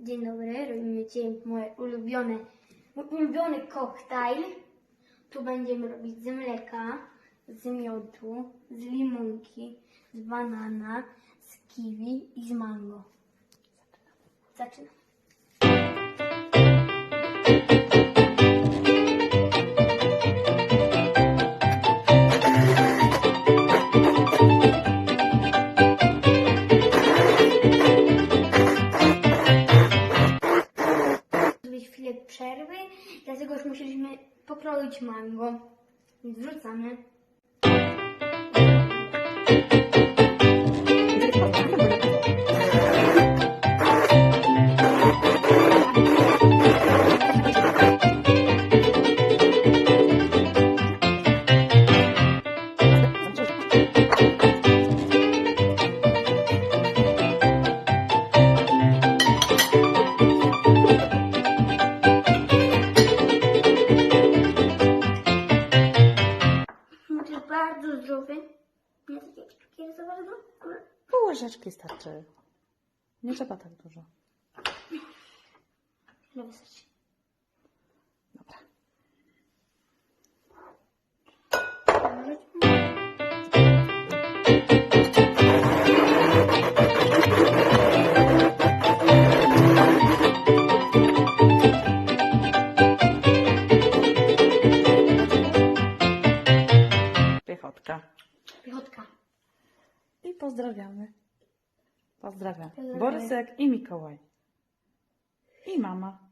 Dzień dobry, robimy dzisiaj moje ulubione, mój ulubiony koktajl. Tu będziemy robić z mleka, z miodu, z limonki, z banana, z kiwi i z mango. Zaczynam. Przerwy, dlatego już musieliśmy pokroić mango. Więc wrzucamy. Bardzo zdrowy. Nie takie cukier za bardzo, ale Pół łyżeczki starczy. Nie trzeba tak dużo. tyle wystarczy. Piechotka. Pichotka. I pozdrawiamy. Pozdrawiam. Pozdrawiamy. Borysek i Mikołaj. I mama.